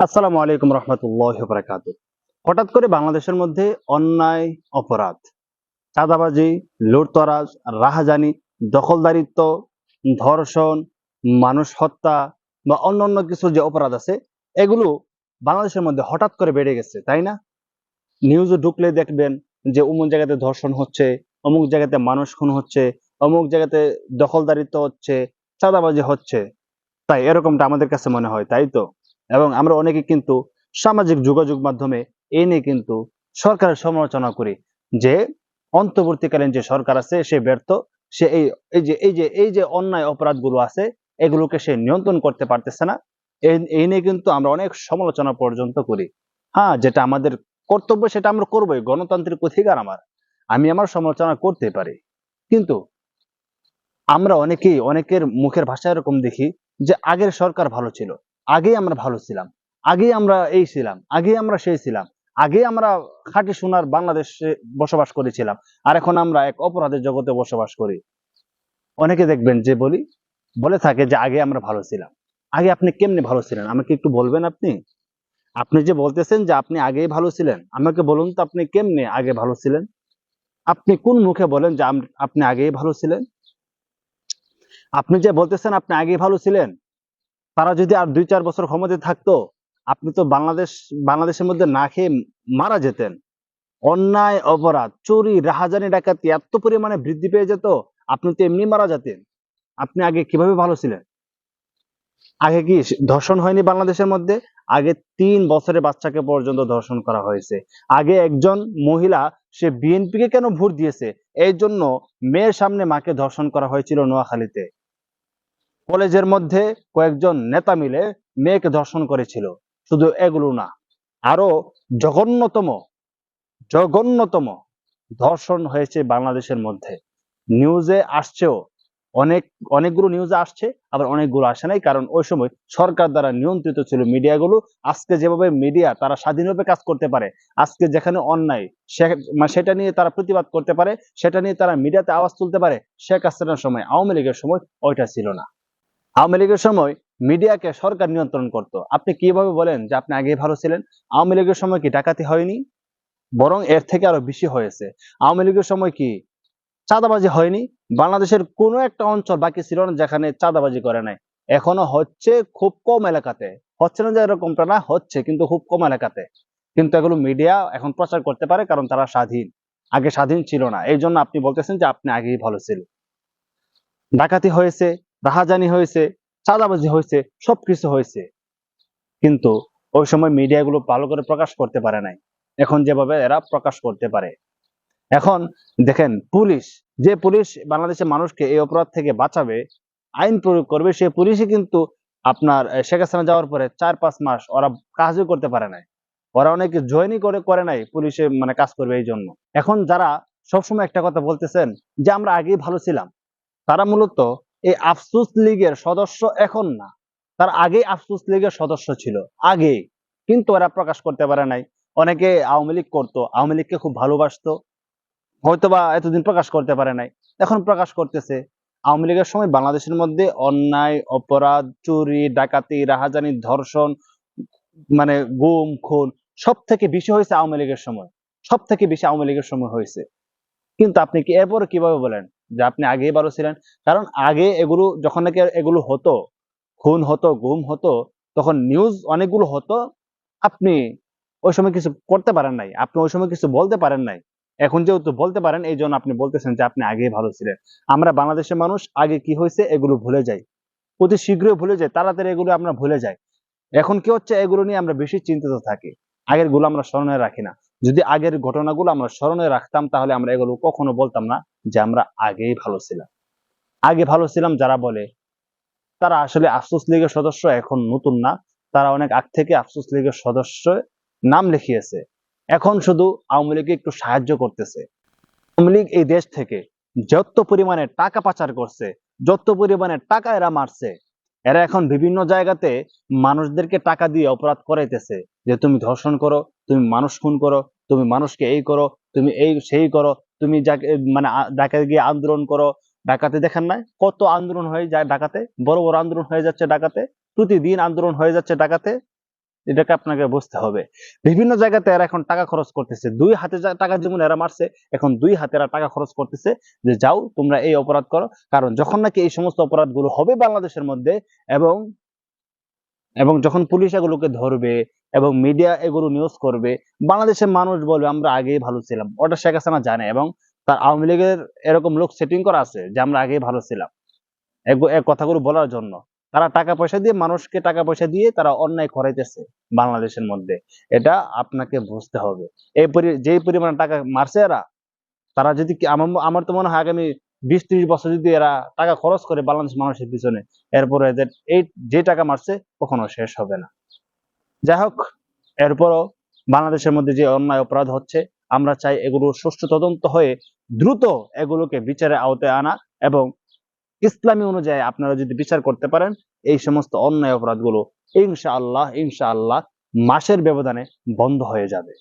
আসসালামু আলাইকুম রহমতুল্লাহ বরাকাত হঠাৎ করে বাংলাদেশের মধ্যে অন্যায়, অপরাধ, চাঁদাবাজি, লুটতরাজ, রাহাজানি, দখলদারিত্ব, ধর্ষণ, মানুষ হত্যা বা অন্যান্য কিছু যে অপরাধ আছে, এগুলো বাংলাদেশের মধ্যে হঠাৎ করে বেড়ে গেছে, তাই না? নিউজে ঢুকলে দেখবেন যে অমুক জায়গাতে ধর্ষণ হচ্ছে, অমুক জায়গাতে মানুষ খুন হচ্ছে, অমুক জায়গাতে দখলদারিত্ব হচ্ছে, চাঁদাবাজি হচ্ছে। তাই এরকমটা আমাদের কাছে মনে হয়, তাই তো? এবং আমরা অনেকে কিন্তু সামাজিক যোগাযোগ মাধ্যমে এই নিয়ে কিন্তু সরকারের সমালোচনা করি যে অন্তর্বর্তীকালীন যে সরকার আছে, সে ব্যর্থ। সে এই এই যে এই যে এই যে অন্যায় অপরাধগুলো আছে, এগুলোকে সে নিয়ন্ত্রণ করতে পারতেছে না। এই নিয়ে কিন্তু আমরা অনেক সমালোচনা পর্যন্ত করি। হ্যাঁ যেটা আমাদের কর্তব্য, সেটা আমরা করবোই। গণতান্ত্রিক অধিকার আমার। আমি আমার সমালোচনা করতে পারি। কিন্তু আমরা অনেকেই, অনেকের মুখের ভাষা এরকম দেখি যে আগের সরকার ভালো ছিল। আগেই আমরা ভালো ছিলাম, আগেই আমরা এই ছিলাম, আগেই আমরা সেই ছিলাম আগে আমরা খাঁটি সোনার বাংলাদেশে বসবাস করেছিলাম, আর এখন আমরা এক অপরাধের জগতে বসবাস করি। অনেকে দেখবেন যে বলি, বলে থাকে যে আগে আমরা ভালো ছিলাম, আগে আপনি কেমনে ভালো ছিলেন? আমাকে একটু বলবেন আপনি? আপনি যে বলতেছেন যে আপনি আগেই ভালো ছিলেন, আমাকে বলুন তো আপনি কেমনে আগে ভালো ছিলেন? আপনি কোন মুখে বলেন যে আপনি আগেই ভালো ছিলেন? আপনি যে বলতেছেন আপনি আগেই ভালো ছিলেন তারা যদি আর দুই চার বছর ক্ষমতায় থাকতো, আপনি তো বাংলাদেশ, বাংলাদেশের মধ্যে না খেয়ে মারা যেতেন। অন্যায়, অপরাধ, চুরি, রাহাজানি, ডাকাতি এত পরিমাণে বৃদ্ধি পেয়ে যেত, আপনি তো এমনি মারা যেতেন। আপনি আগে কীভাবে ভালো ছিলেন? আগে কি ধর্ষণ হয়নি বাংলাদেশের মধ্যে? আগে তিন বছরের বাচ্চাকে পর্যন্ত ধর্ষণ করা হয়েছে। আগে একজন মহিলা, সে বিএনপিকে কেন ভোট দিয়েছে? এই জন্য মেয়ের সামনে মাকে ধর্ষণ করা হয়েছিল নোয়াখালীতে। কলেজের মধ্যে কয়েকজন নেতা মিলে মেয়েকে ধর্ষণ করেছিল। শুধু এগুলো না, আরও জঘন্যতম জঘন্যতম ধর্ষণ হয়েছে বাংলাদেশের মধ্যে। নিউজে আসছেও, অনেক, অনেকগুলো নিউজে আসছে, আবার অনেকগুলো আসে নাই, কারণ ওই সময় সরকার দ্বারা নিয়ন্ত্রিত ছিল মিডিয়াগুলো। আজকে যেভাবে মিডিয়া তারা স্বাধীনভাবে কাজ করতে পারে, আজকে যেখানে অন্যায়, সে- সেটা নিয়ে তারা প্রতিবাদ করতে পারে, সেটা নিয়ে তারা মিডিয়াতে আওয়াজ তুলতে পারে, শেখ হাসিনার সময়, আওয়ামী লীগের সময় ওইটা ছিল না। আওয়ামী লীগের সময় মিডিয়াকে সরকার নিয়ন্ত্রণ করত। আপনি কীভাবে বলেন যে আপনি আগে ভালো ছিলেন? আওয়ামী লীগের সময় কি ডাকাতি হয়নি? বরং এর থেকে আরও বেশি হয়েছে। আওয়ামী লীগের সময় কি চাঁদাবাজি হয়নি? বাংলাদেশের কোনো একটা অঞ্চল বাকি ছিল না যেখানে চাঁদাবাজি করে নাই। এখনও হচ্ছে খুব কম এলাকাতে। হচ্ছে না যে এরকমটা না, হচ্ছে কিন্তু খুব কম এলাকাতে। কিন্তু এগুলো মিডিয়া এখন প্রচার করতে পারে কারণ তারা স্বাধীন। আগে স্বাধীন ছিল না। এই জন্য আপনি বলতেছেন যে আপনি আগেই ভালো ছিল ডাকাতি হয়েছে রাহাজানি হয়েছে, চাঁদাবাজি হয়েছে, সবকিছু হয়েছে। কিন্তু ওই সময় মিডিয়াগুলো ভালো করে প্রকাশ করতে পারে নাই। এখন যেভাবে এরা প্রকাশ করতে পারে। এখন দেখেন, পুলিশ, যে পুলিশ বাংলাদেশের মানুষকে এই অপরাধ থেকে বাঁচাবে, আইন প্রয়োগ করবে, সে পুলিশই কিন্তু আপনার শেখ হাসিনা যাওয়ার পরে চার পাঁচ মাস ওরা কাজই করতে পারে নাই। ওরা অনেকে জয়েনই করে করে নাই, পুলিশে মানে কাজ করবে এই জন্য। এখন যারা সবসময় একটা কথা বলতেছেন যে, আমরা আগেই ভালো ছিলাম। তারা মূলত এই আফসুস লীগের সদস্য এখন না। তার আগেই আফসুস লীগের সদস্য ছিল। আগে কিন্তু ওরা প্রকাশ করতে পারে নাই। অনেকে আওয়ামী লীগ করতো, আওয়ামী লীগকে খুব ভালোবাসতো। হয়তোবা এতদিন প্রকাশ করতে পারে নাই। এখন প্রকাশ করতেছে। আওয়ামী লীগের সময় বাংলাদেশের মধ্যে অন্যায়, অপরাধ, চুরি, ডাকাতি, রাহাজানি, ধর্ষণ মানে গুম, খুন সব থেকে বেশি হয়েছে আওয়ামী লীগের সময়। সব থেকে বেশি আওয়ামী লীগের সময় হয়েছে। কিন্তু আপনি কি এরপরে কীভাবে বলেন? যে আপনি আগেই ভালো ছিলেন। কারণ আগে এগুলো যখন নাকি এগুলো হতো, খুন হতো, গুম হতো, তখন নিউজ অনেকগুলো হতো, আপনি ওই সময় কিছু করতে পারেন নাই, আপনি ওই সময় কিছু বলতে পারেন নাই। এখন যেহেতু বলতে পারেন, এই জন্য আপনি বলতেছেন যে আপনি আগেই ভালো ছিলেন। আমরা বাংলাদেশের মানুষ, আগে কি হয়েছে এগুলো ভুলে যাই। অতি শীঘ্রই ভুলে যাই, তাড়াতাড়ি এগুলো আমরা ভুলে যাই। এখন কি হচ্ছে, এগুলো নিয়ে আমরা বেশি চিন্তিত থাকি। আগেরগুলো আমরা স্মরণে রাখি না। যদি আগের ঘটনাগুলো আমরা স্মরণে রাখতাম, তাহলে আমরা এগুলো কখনো বলতাম না যে আমরা আগেই ভালো ছিলাম। আগে ভালো ছিলাম যারা বলে, তারা আসলে আফসোস লীগের সদস্য, এখন নতুন না। তারা অনেক আগ থেকে আফসোস লীগের সদস্য নাম লিখিয়েছে। এখন শুধু আওয়ামী লীগ একটু সাহায্য করতেছে। আওয়ামী লীগ এই দেশ থেকে যত পরিমাণে টাকা পাচার করছে, যত পরিমাণে টাকা এরা মারছে এরা এখন বিভিন্ন জায়গাতে মানুষদেরকে টাকা দিয়ে অপরাধ করাইতেছে। যে তুমি ধর্ষণ করো, তুমি মানুষ খুন করো, তুমি মানুষকে এই করো, তুমি এই সেই করো, তুমি মানে ডাকাতে গিয়ে আন্দোলন করো। ডাকাতে দেখেন নাই? কত আন্দোলন হয়ে যায় ডাকাতে? বড় বড় আন্দোলন হয়ে যাচ্ছে ডাকাতে। প্রতিদিন আন্দোলন হয়ে যাচ্ছে ঢাকাতে এটাকে আপনাকে বুঝতে হবে। বিভিন্ন জায়গাতে এরা এখন টাকা খরচ করতেছে। দুই হাতে টাকা যেমন এরা মারছে, এখন দুই হাতে এরা টাকা খরচ করতেছে যে, যাও, তোমরা এই অপরাধ করো। কারণ যখন নাকি এই সমস্ত অপরাধগুলো হবে বাংলাদেশের মধ্যে এবং এবং যখন পুলিশ এগুলোকে ধরবে এবং মিডিয়া এগুলো নিউজ করবে, বাংলাদেশের মানুষ বলবে, আমরা আগেই ভালো ছিলাম। ওটা শেখ হাসিনা জানে এবং তার আওয়ামী লীগের এরকম লোক সেটিং করা আছে যে, আমরা আগেই ভালো ছিলাম। এই কথাগুলো বলার জন্য। তারা টাকা পয়সা দিয়ে মানুষকে টাকা পয়সা দিয়ে তারা অন্যায় করাইতেছে বাংলাদেশের মধ্যে। এটা আপনাকে বুঝতে হবে। এই যেই পরিমাণ টাকা মারছে এরা, তারা যদি আমার আমার তো মনে হয় আগামী বিশ ত্রিশ বছর যদি এরা টাকা খরচ করে বাংলাদেশ মানুষের পিছনে, এরপরে এদের এই, যে টাকা মারছে কখনো শেষ হবে না। যাই হোক, এরপরও বাংলাদেশের মধ্যে যে অন্যায় অপরাধ হচ্ছে, আমরা চাই এগুলো সুষ্ঠু তদন্ত হয়ে দ্রুত এগুলোকে বিচারে আওতায় আনা এবং ইসলামী অনুযায়ী আপনারা যদি বিচার করতে পারেন, এই সমস্ত অন্যায় অপরাধগুলো ইনশাআল্লাহ ইনশাআল্লাহ মাসের ব্যবধানে বন্ধ হয়ে যাবে।